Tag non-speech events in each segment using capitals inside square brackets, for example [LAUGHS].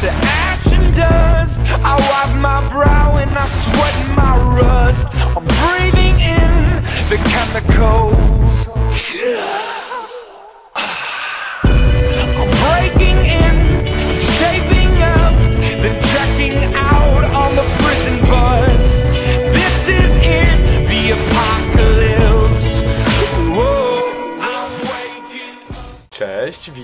to ash and dust. I wipe my brow and I sweat my rust. I'm breathing in the chemicals.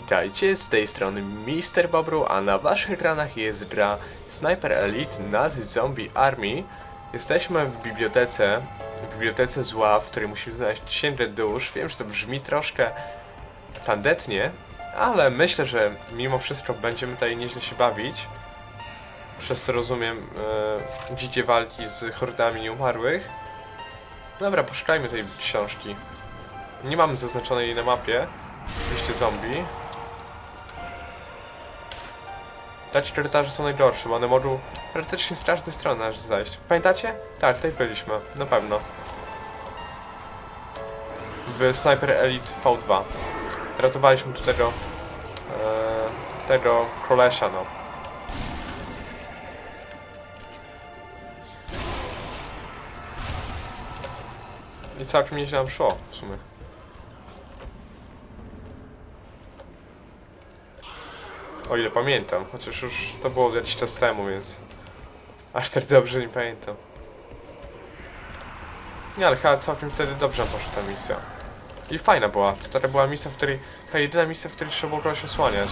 Witajcie, z tej strony Mister Bobru, a na waszych ekranach jest gra Sniper Elite Nazi Zombie Army. Jesteśmy w bibliotece, w bibliotece zła, w której musimy znaleźć księgę dusz. Wiem, że to brzmi troszkę tandetnie, ale myślę, że mimo wszystko będziemy tutaj nieźle się bawić. Przez co rozumiem e, dzikie walki z hordami nieumarłych. Dobra, poszukajmy tej książki. Nie mam zaznaczonej na mapie. Liście zombie. Takie korytarze są najgorsze, bo one mogą praktycznie z każdej strony aż zajść. Pamiętacie? Tak, tutaj byliśmy, na pewno. W Sniper Elite V2. Ratowaliśmy tu tego... E, tego kolesia, no. I całkiem nieźle nam szło, w sumie. O ile pamiętam, chociaż już to było jakiś czas temu, więc aż tak dobrze nie pamiętam. Nie, ale chyba całkiem wtedy dobrze poszła ta misja. I fajna była. To teraz była misja, w której... Chyba jedyna misja, w której trzeba było kogoś osłaniać.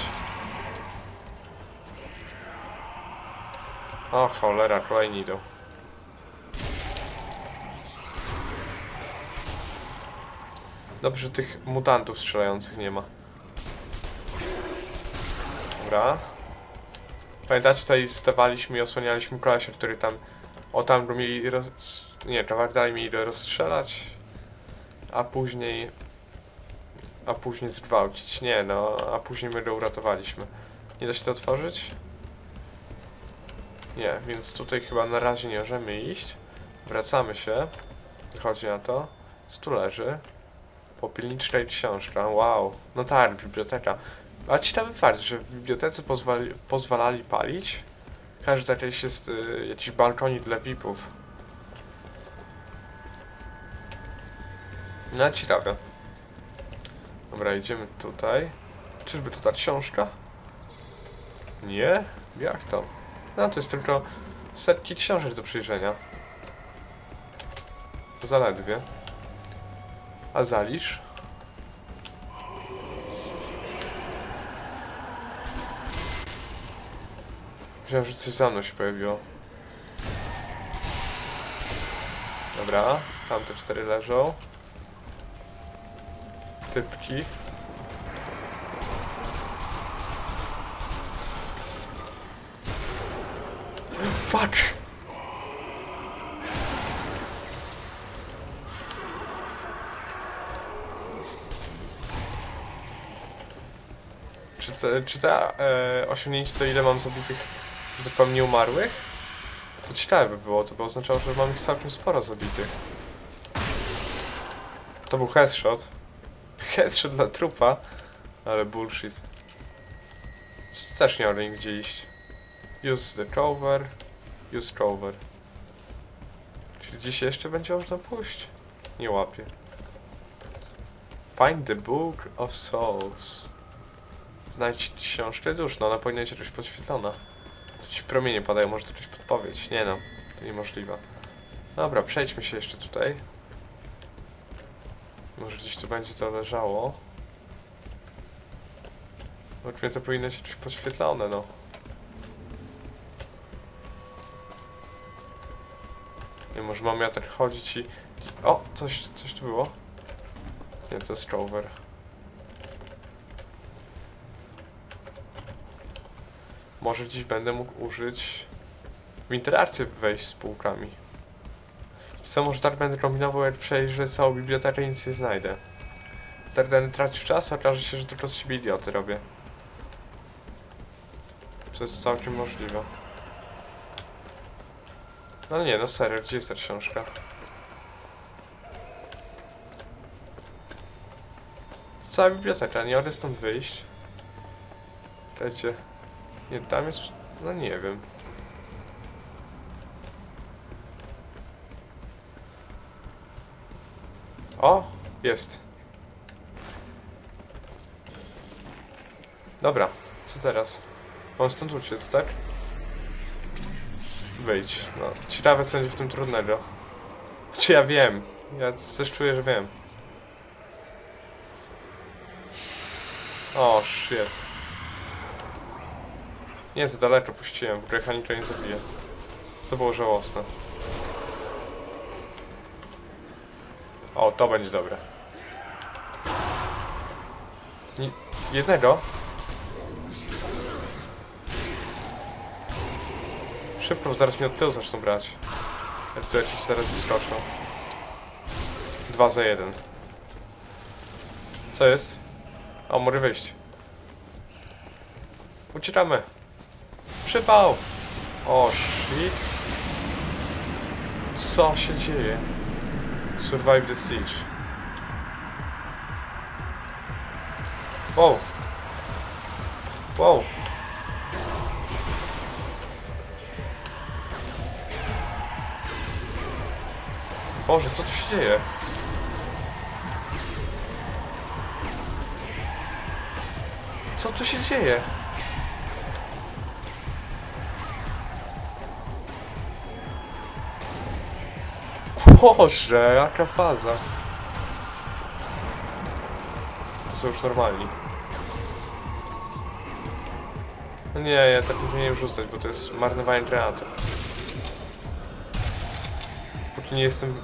O cholera, kolejni idą. Dobrze, że tych mutantów strzelających nie ma. Dobra. Pamiętacie, tutaj stawaliśmy i osłanialiśmy kolesia, który tam... O, tam mieli roz... Nie, kawałek mieli go rozstrzelać. A później... A później zgwałcić. Nie, no, a później my go uratowaliśmy. Nie da się to otworzyć? Nie, więc tutaj chyba na razie nie możemy iść. Wracamy się. Wychodzi na to. Co tu leży? Popielniczka i książka. Wow. No tak, biblioteka. A ciekawy fakt, że w bibliotece pozwali, pozwalali palić. Każdy jakiś jest y, jakiś balkonik dla VIP-ów. No ciekawe. Dobra, idziemy tutaj. Czyżby to ta książka? Nie? Jak to? No to jest tylko setki książek do przejrzenia. Zaledwie. A zalisz? Myślałem, że coś za mną się pojawiło. Dobra, tam te cztery leżą. Typki. Fuck! Czy, te, czy te e, osiągnięcie to ile mam zabitych, że powiem, nieumarłych? To ciekawe by było, to by oznaczało, że mam ich całkiem sporo zabitych. To był headshot. Headshot dla trupa, ale bullshit. Też nie mogę nigdzie iść. Use the cover. Use cover. Czy gdzieś jeszcze będzie można pójść? Nie łapię. Find the Book of Souls. Znajdź książkę dusz, no ona powinna być jakoś podświetlona. Jakieś promienie padają, może to jakaś podpowiedź. Nie no, to niemożliwe. Dobra, przejdźmy się jeszcze tutaj. Może gdzieś tu będzie to leżało. Mnie to powinno być jakoś podświetlone, no. Nie, może mam ja tak chodzić i... O, coś, coś tu było. Nie, to jest cover. Może gdzieś będę mógł użyć... W interakcję wejść z półkami. Co, może tak będę kombinował, jak przejrzę całą bibliotekę i nic nie znajdę. Tak będę tracił czas, a okaże się, że tylko z siebie idioty robię. To jest całkiem możliwe. No nie, no serio, gdzie jest ta książka? Cała biblioteka, nie mogę stąd wyjść. Czekajcie. Nie, tam jest... No nie wiem. O, jest. Dobra, co teraz? Mam stąd uciec, tak? Wyjdź. No, ciekawe co będzie w tym trudnego. Czy ja wiem? Ja coś czuję, że wiem. O, shit. Nie, za daleko puściłem, w ogóle Hanika nie zabije. To było żałosne. O, to będzie dobre. Ni jednego? Szybko, bo zaraz mnie od tyłu zaczną brać. Jak tu jakiś zaraz wyskoczą. Dwa za jeden. Co jest? O, mogę wyjść. Uciekamy. Przypał! O, shit. Co się dzieje? Survive the siege. Wow. Wow. Boże, co tu się dzieje? Co tu się dzieje? Boże, jaka faza. To są już normalni. No nie, ja tak nie powinienem rzucać, bo to jest marnowanie granatów. Póki nie jestem...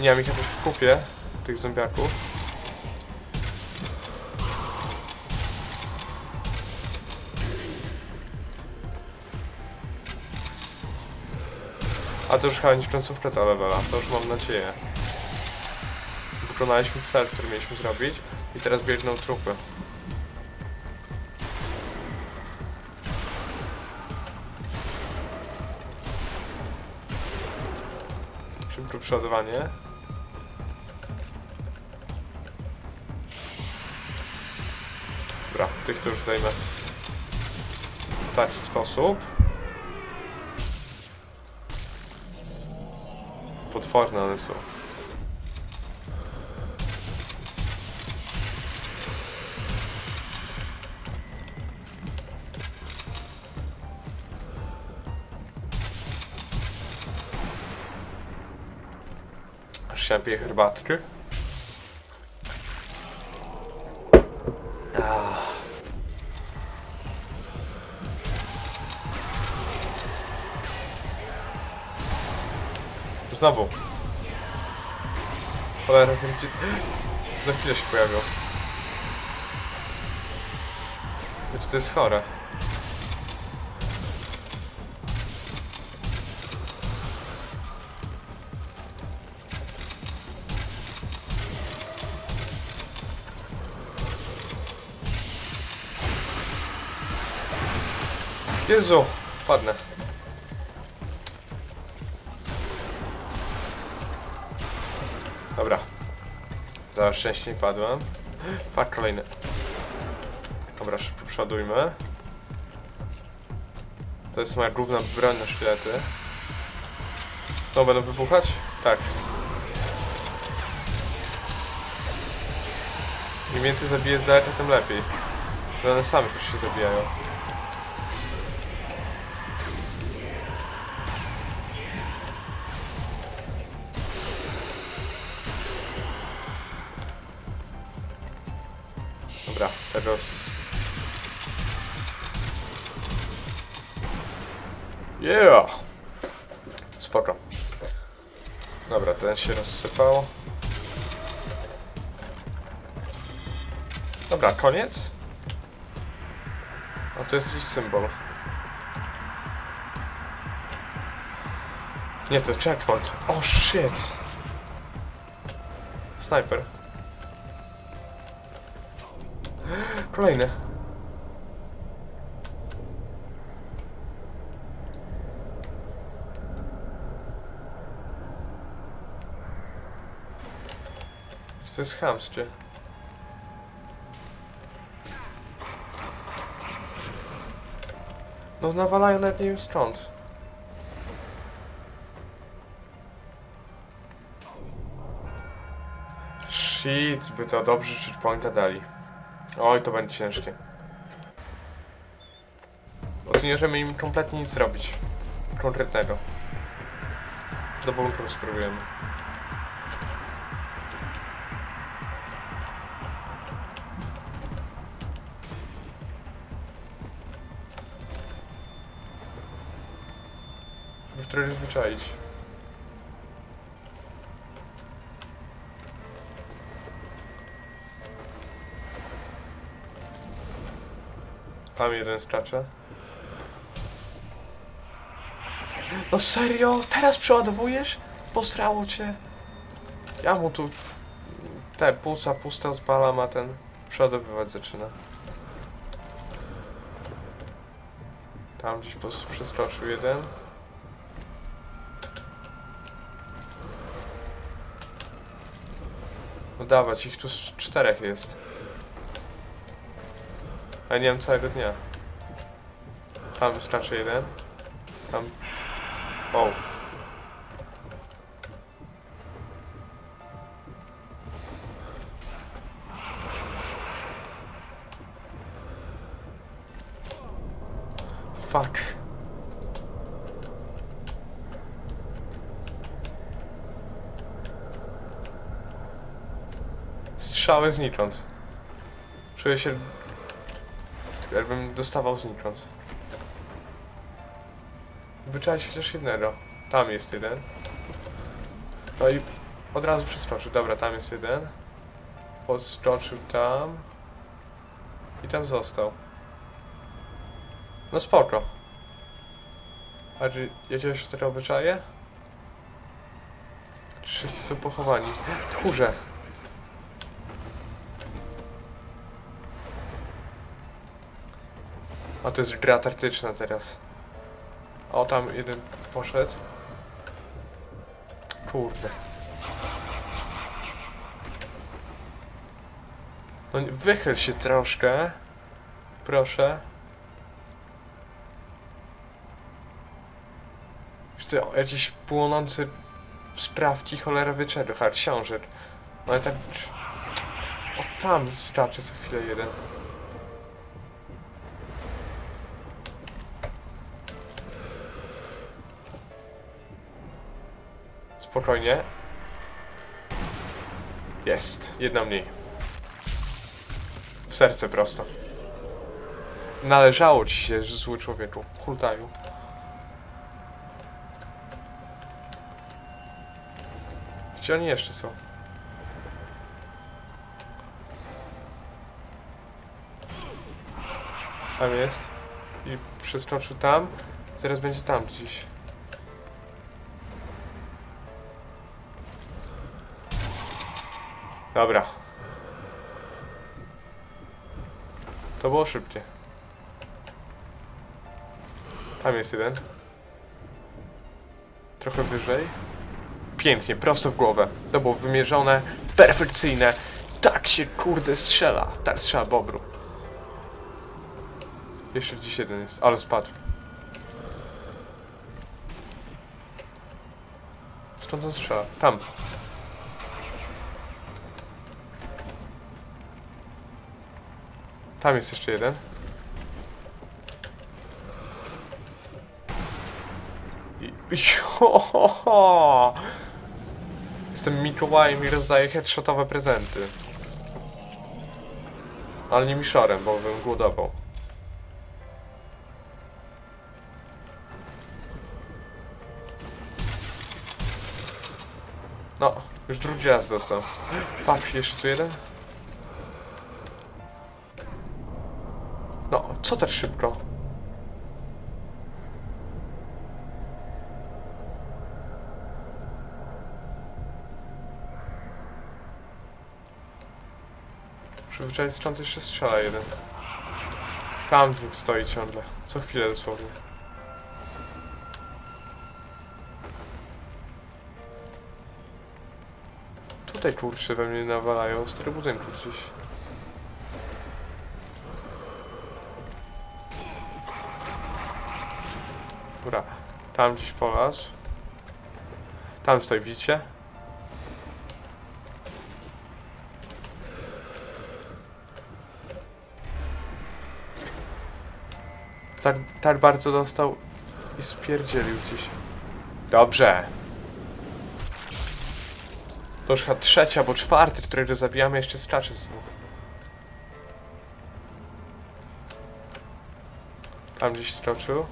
Nie mam ich jakoś w kupie, tych zombiaków. A to już chyba będzie końcówka ta levela, to już mam nadzieję. Wykonaliśmy cel, który mieliśmy zrobić i teraz biegną trupy. Szybkie przeładowanie. Dobra, tych to już zdejmę w taki sposób. Potworne one są. Aż się napiję Znowu. Cholera, wiecie... Za chwilę się pojawią. Wiecie, to jest chore. Jezu, padnę. Za szczęście nie padłem. Fak, kolejny. Dobra, szybko przodujmy. To jest moja główna broń na szkielety. No, będą wybuchać? Tak. Im więcej zabiję z daleka, tym lepiej. One same też się zabijają. Dobra, teraz... Yeah! Spoko. Dobra, ten się rozsypał. Dobra, koniec? A to jest jakiś symbol. Nie, to checkpoint. Oh shit! Sniper. Kolejny. To jest chamskie. No nawalają nawet nie wiem skąd. Shit, by to dobrze czy pointa dali. Oj, to będzie ciężkie. Bo tu nie możemy im kompletnie nic zrobić. Konkretnego. Do bunkru spróbujemy. Żeby w trochę zwyczaić. Tam jeden skacze. No serio? Teraz przeładowujesz? Posrało cię. Ja mu tu te płuca puste odpalam, a ten przeładowywać zaczyna. Tam gdzieś pos- przeskoczył jeden. No dawać, ich tu z czterech jest. A nie wiem całego dnia. Tam skacze jeden. Tam... O. Fuck. Strzały znikąd. Czuję się... jakbym dostawał znikąd. Wyczaić chociaż jednego. Tam jest jeden. No i od razu przeskoczył. Dobra, tam jest jeden. Podskoczył tam. I tam został. No spoko. A czy jakiegoś tego wyczaje? Wszyscy są pochowani. Tchórze. A to jest gra taktyczna teraz. O, tam jeden poszedł. Kurde. No wychyl się troszkę. Proszę. Jeszcze jakiś płonący sprawki cholera książek. No ale tak... O, tam skacze co chwilę jeden. Spokojnie. Jest. Jedna mniej. W serce prosto. Należało ci się, zły człowieku. Hultaju. Gdzie oni jeszcze są? Tam jest. I przeskoczył tam. Zaraz będzie tam gdzieś. Dobra. To było szybkie. Tam jest jeden. Trochę wyżej. Pięknie, prosto w głowę. To było wymierzone, perfekcyjne. Tak się kurde strzela. Tak strzela Bobru. Jeszcze gdzieś jeden jest, ale spadł. Skąd on strzela? Tam. Tam jest jeszcze jeden. I... Jo, ho, ho. Jestem Mikołajem i rozdaję headshotowe prezenty. Ale nie miszorem, bo bym głodował. No, już drugi raz dostał. Fuck, jeszcze tu jeden? Co tak szybko? Przyzwyczaj stąd jeszcze strzela jeden. Tam dwóch stoi ciągle. Co chwilę dosłownie. Tutaj kurczę we mnie nawalają. Stary budynku gdzieś. Tam gdzieś polazł. Tam stoi, widzicie? Tak, tak bardzo dostał i spierdzielił gdzieś. Dobrze. To już chyba trzecia albo czwarty, którego zabijamy jeszcze skacze z dwóch. Tam gdzieś skoczył.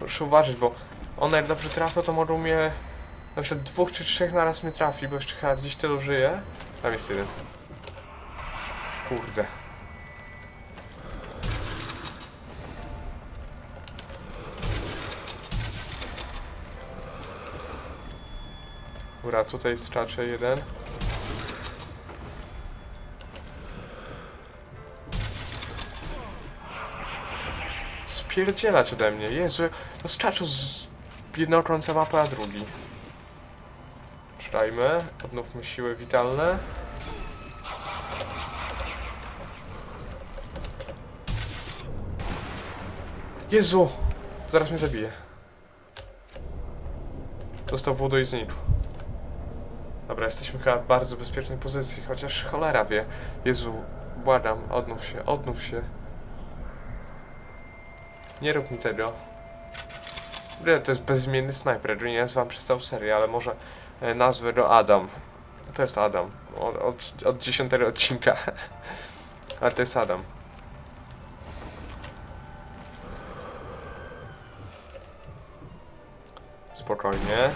Muszę uważać, bo one jak dobrze trafią, to mogą mnie... Na przykład dwóch czy trzech naraz mnie trafi, bo jeszcze chyba gdzieś tylu żyje. Tam jest jeden. Kurde. Dobra, tutaj skacze jeden. Spierdzielać ode mnie, Jezu, no skaczą z jednego końca mapy na drugi. Przydajmy, odnówmy siły witalne. Jezu! Zaraz mnie zabije. Dostał wodę i znikł. Dobra, jesteśmy chyba w bardzo bezpiecznej pozycji, chociaż cholera wie. Jezu, błagam, odnów się, odnów się. Nie rób mi tego. Dobra, To jest bezimienny snajper, nie nazywam przez całą serię, ale może e, nazwę go Adam. To jest Adam. Od, od, od 10 odcinka. [LAUGHS] ale to jest Adam. Spokojnie.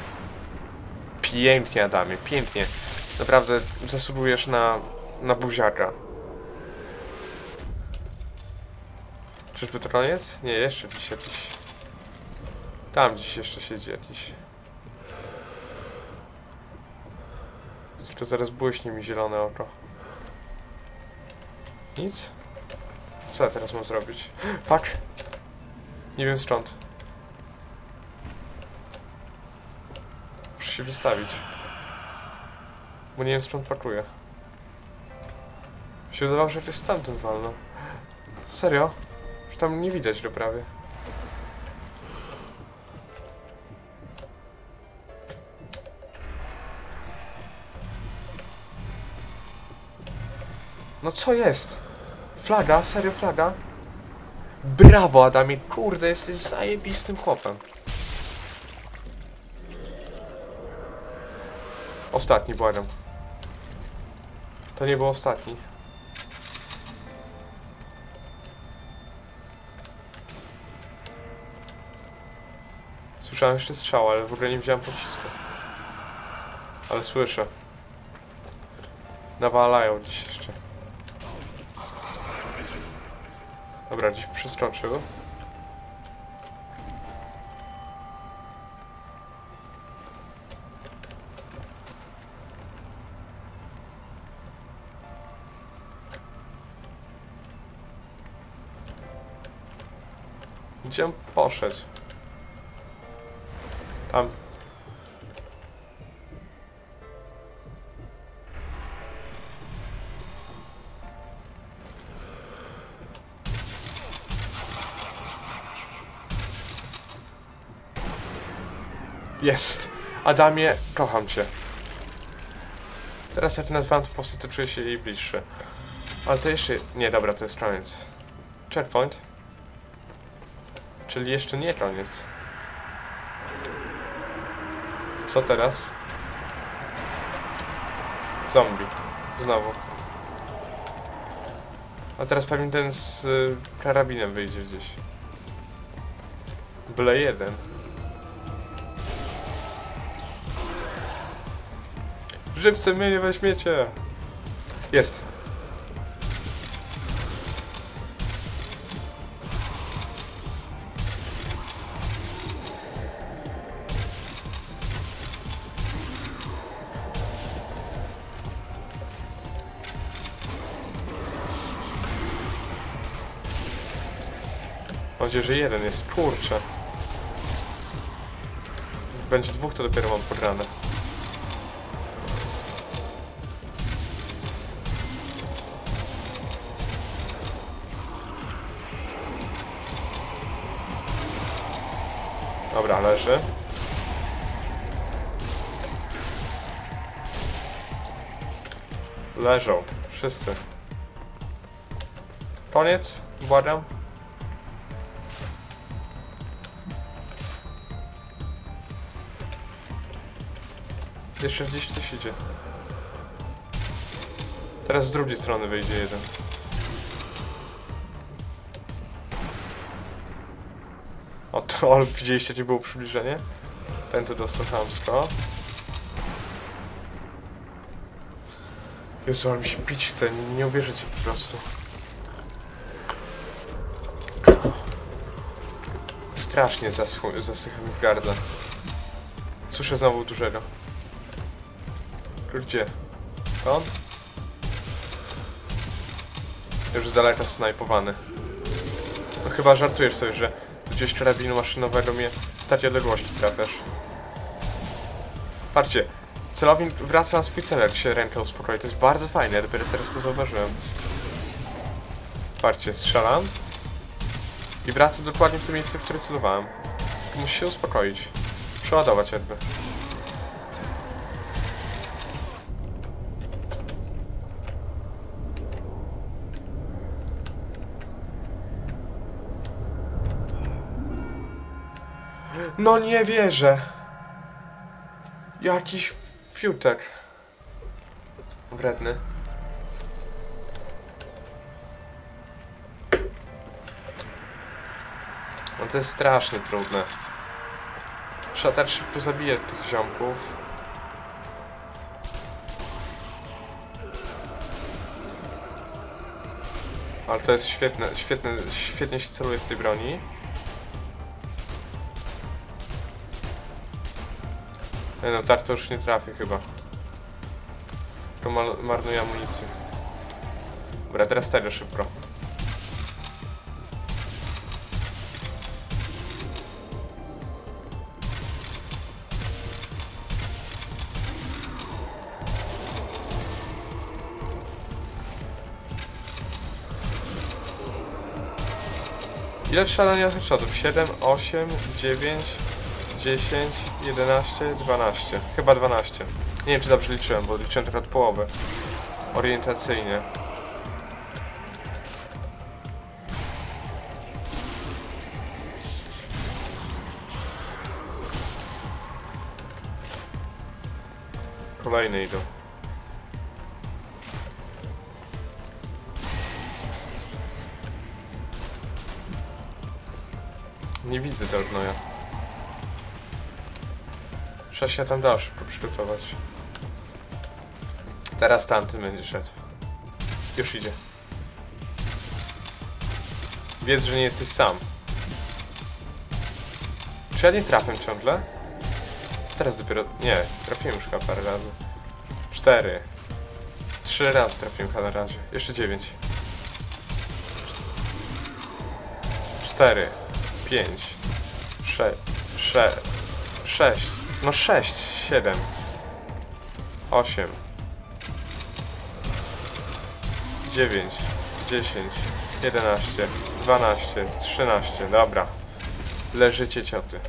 Pięknie, Adamie, pięknie. Naprawdę zasługujesz na, na buziaka. Czyżby to koniec? Nie, jeszcze gdzieś jakiś... Tam gdzieś jeszcze siedzi jakiś... Tylko zaraz błyśnie mi zielone oko. Nic? Co ja teraz mam zrobić? [GASPS] Fuck! Nie wiem skąd. Muszę się wystawić. Bo nie wiem skąd pakuję. Się wydawało, że to jest stamtąd walno. Serio? Tam nie widać go prawie. No co jest? Flaga? Serio flaga? Brawo Adamie, kurde, jesteś zajebistym chłopem. Ostatni, błagam. To nie był ostatni. Słyszałem jeszcze strzał, ale w ogóle nie widziałem pocisku. Ale słyszę. Nawalają dziś jeszcze. Dobra, gdzieś przeskoczył. Gdzie on poszedł? Tam. Jest! Adamie, kocham cię. Teraz jak nazwałem to po prostu to czuję się jej bliższy. Ale to jeszcze... Nie, dobra, to jest koniec. Checkpoint. Czyli jeszcze nie koniec. Co teraz? Zombie. Znowu. A teraz pewnie ten z y, karabinem wyjdzie gdzieś. Byle jeden. Żywce mnie nie weźmiecie! Jest. Mam nadzieję, że jeden jest. Kurczę. Będzie dwóch, to dopiero mam pograne. Dobra, leży. Leżą. Wszyscy. Koniec? Błagam. Jeszcze gdzieś coś idzie. Teraz z drugiej strony wyjdzie jeden. O to, [LAUGHS] ale widzieliście, gdzie było przybliżenie? Ten to dostał chamsko. Jezu, ale mi się pić chce, nie, nie uwierzycie po prostu. Strasznie zasycha mi w gardle. Słyszę znowu dużego. Gdzie? On? Już z daleka snajpowany. No chyba żartujesz sobie, że gdzieś karabinu maszynowego mnie z takiej odległości trafiasz. Patrzcie, celownik wraca na swój cel, jak się rękę uspokoi. To jest bardzo fajne, dopiero teraz to zauważyłem. Patrzcie, strzelam. I wraca dokładnie w to miejsce, w które celowałem. Musi się uspokoić. Przeładować jakby. No nie wierzę. Jakiś fiutek. Wredny. No to jest strasznie trudne. Trzeba tak szybko tych ziomków. Ale to jest świetne, świetne, świetnie się celuje z tej broni. Nie no, to już nie trafię chyba. Tylko mal- marnuję amunicję. Dobra, teraz tego szybko. Ile trzeba na headshotów? 7, 8, 9, 10, 11, 12. Chyba 12. Nie wiem czy dobrze liczyłem, bo liczyłem tylko od połowy. Orientacyjnie. Kolejne idą. Nie widzę gnoja. Trzeba się tam dalej szybko przygotować. Teraz tamty będzie szedł. Już idzie. Wiedz, że nie jesteś sam. Czy ja nie trafię ciągle? Teraz dopiero... Nie, trafiłem już chyba parę razy. Cztery. Trzy razy trafiłem chyba na razie. Jeszcze dziewięć. Cztery. Pięć. Sze... Sze... Sześć. No sześć. Siedem. Osiem. Dziewięć. Dziesięć. Jedenaście. Dwanaście. Trzynaście. Dobra. Leżycie cioty.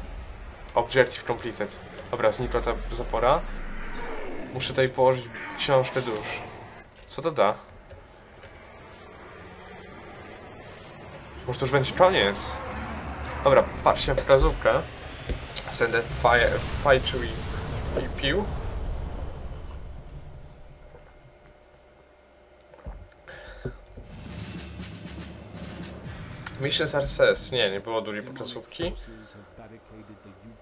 Objective completed. Dobra, znikła ta zapora. Muszę tutaj położyć książkę dusz. Co to da? Może to już będzie koniec. Dobra, patrzcie na pokazówkę. Send a fire, fiery pił. Missions RCS. Nie, nie było dużej pokazówki.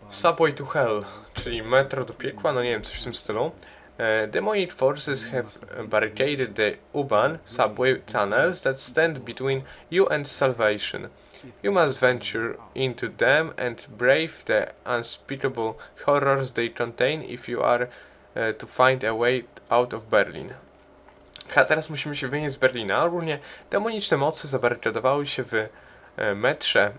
Subway to Hell, czyli metro do piekła, no nie wiem, coś w tym stylu. Uh, demonic forces have barricaded the U-Bahn subway tunnels that stand between you and salvation. You must venture into them and brave the unspeakable horrors they contain if you are uh, to find a way out of Berlin. Ha, teraz musimy się wynieść z Berlina. Ogólnie demoniczne mocy zabarykadowały się w e, metrze,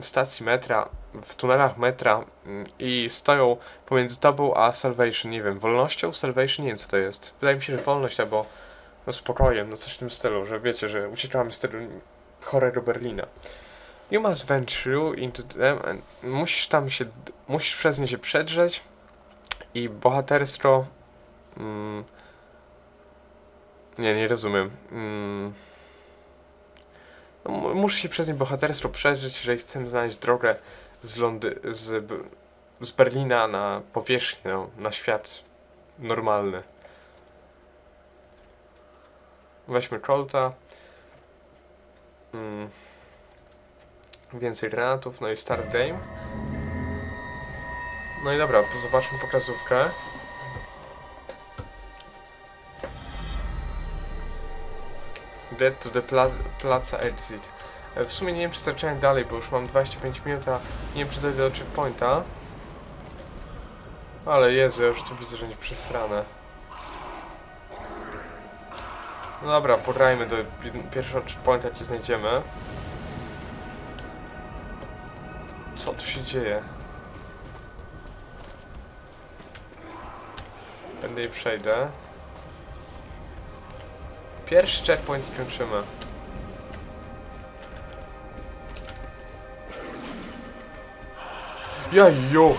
w stacji metra, w tunelach metra mm, i stoją pomiędzy tobą a Salvation, nie wiem, wolnością, Salvation, nie wiem co to jest. Wydaje mi się, że wolność albo no spokojem, no coś w tym stylu, że wiecie, że uciekamy z tego chorego Berlina. You must venture into them musisz tam się, musisz przez nie się przedrzeć i bohaterstwo mm, nie, nie rozumiem mm, no, mu- muszę się przez nie bohaterstwo przedrzeć, jeżeli chcemy znaleźć drogę z Londy z, z Berlina na powierzchnię, no, na świat normalny. Weźmy Colta. Mm. Więcej granatów, no i start game. No i dobra, zobaczmy pokazówkę. Get to the pla plaza exit. E, W sumie nie wiem czy zacząłem dalej, bo już mam 25 minut, a nie wiem czy dojdę do checkpointa. Ale Jezu, ja już tu widzę, że nie przesrane. No dobra, pograjmy do pi- pierwszego checkpointa, jaki znajdziemy. Co tu się dzieje? Będę i przejdę. Pierwszy checkpoint i kończymy. Jajo!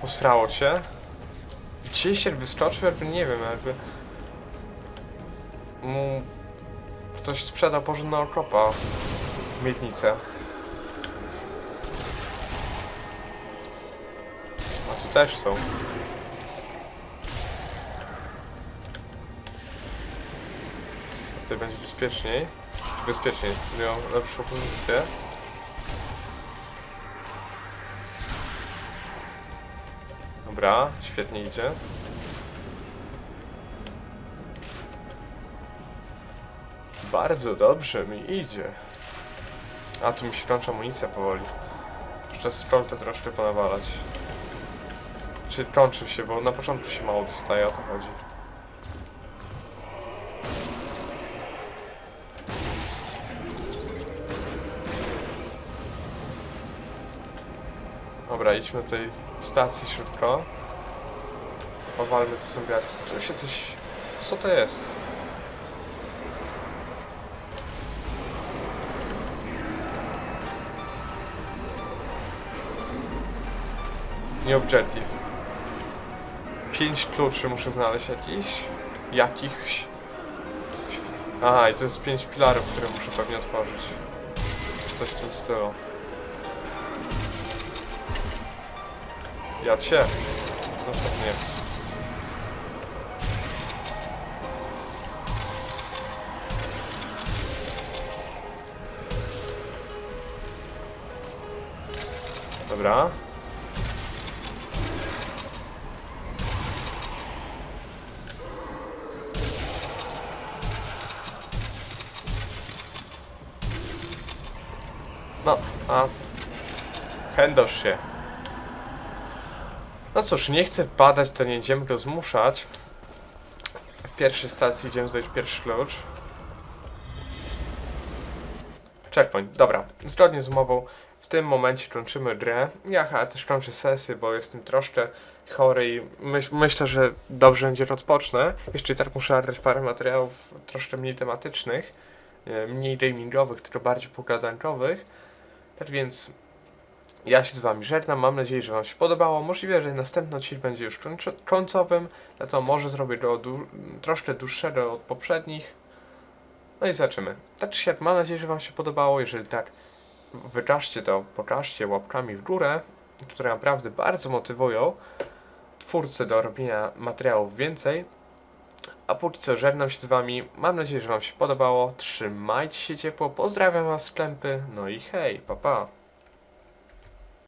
Posrało cię? Gdzieś jak wyskoczył, jakby nie wiem, jakby... Mu... Ktoś sprzedał porządnego kopa w miednicę. A tu też są. Tutaj będzie bezpieczniej. Bezpieczniej, miał lepszą pozycję. Dobra, świetnie idzie. Bardzo dobrze mi idzie. A tu mi się kończy amunicja powoli. Jeszcze to troszkę ponawalać. Czy kończy się, bo na początku się mało dostaje, o to chodzi. Dobra, idźmy do tej stacji szybko. Powalmy te zombiaki. Tu się coś... Co to jest? Nie objective. Pięć kluczy muszę znaleźć jakiś. Jakichś. Aha, i to jest pięć filarów, które muszę pewnie otworzyć. Czy coś w tym stylu. Ja cię. Zostaw mnie. Dobra. Się. No cóż, nie chcę padać, to nie idziemy go zmuszać. W pierwszej stacji idziemy zdać pierwszy klucz. Checkpoint, dobra. Zgodnie z umową w tym momencie kończymy grę. Ja chyba też kończę sesję, bo jestem troszkę chory i myśl, myślę, że dobrze będzie rozpocznę. Jeszcze tak muszę nagrać parę materiałów troszkę mniej tematycznych, e, mniej gamingowych, tylko bardziej pogadankowych. Tak więc ja się z Wami żegnam, mam nadzieję, że Wam się podobało. Możliwe, że następny odcinek będzie już końcowym, dlatego może zrobię go dłu- troszkę dłuższego od poprzednich. No i zobaczymy. Tak czy siak, mam nadzieję, że Wam się podobało. Jeżeli tak, wykażcie to, pokażcie łapkami w górę, które naprawdę bardzo motywują twórcę do robienia materiałów więcej. A póki co żegnam się z Wami. Mam nadzieję, że Wam się podobało. Trzymajcie się ciepło. Pozdrawiam Was z. No i hej, pa pa.